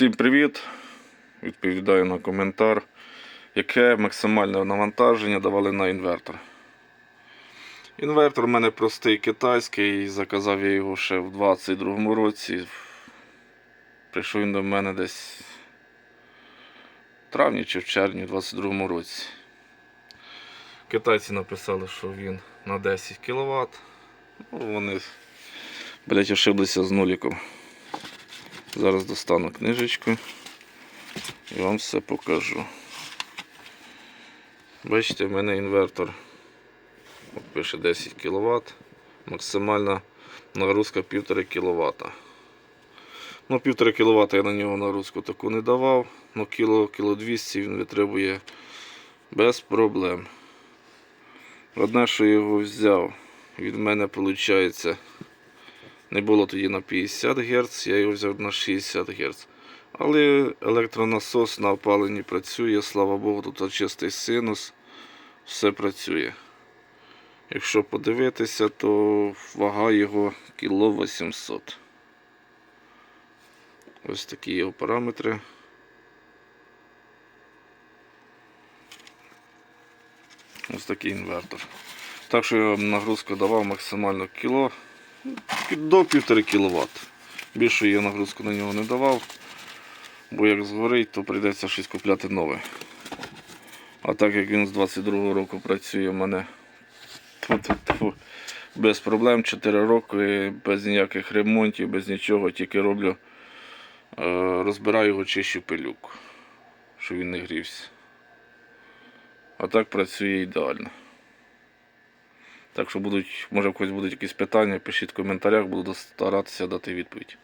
Всім привіт! Відповідаю на коментар. Яке максимальне навантаження давали на інвертор? Інвертор у мене простий китайський, заказав я його ще в 22-му році. Прийшов він до мене десь в травні чи в червні в 22-му році. Китайці написали, що він на 10 кВт. Ну, вони, блять, ошиблися з нуліком. Зараз достану книжечку і вам все покажу. Бачите, в мене інвертор пише 10 кВт, максимальна нагрузка 1,5 кВт. Ну, 1,5 кВт я на нього нагрузку таку не давав, але кіло, кіло 200 він витримує без проблем. Одне, що його взяв, від мене виходить не було тоді на 50 Гц, я його взяв на 60 Гц. Але електронасос на опаленні працює, слава Богу, тут чистий синус, все працює. Якщо подивитися, то вага його кіло 800. Ось такі його параметри. Ось такий інвертор. Так що я нагрузку давав максимально кіло до 1,5 кВт. Більше я нагрузку на нього не давав, бо як згорить, то прийдеться щось купляти нове. А так як він з 22-го року працює в мене тьфу-тьфу-тьфу, без проблем 4 роки, без ніяких ремонтів, без нічого, тільки роблю, е, розбираю його чищу пилюку, щоб він не грівся. А так працює ідеально. Так що будуть, може в когось будуть якісь питання, пишіть в коментарях, буду старатися дати відповідь.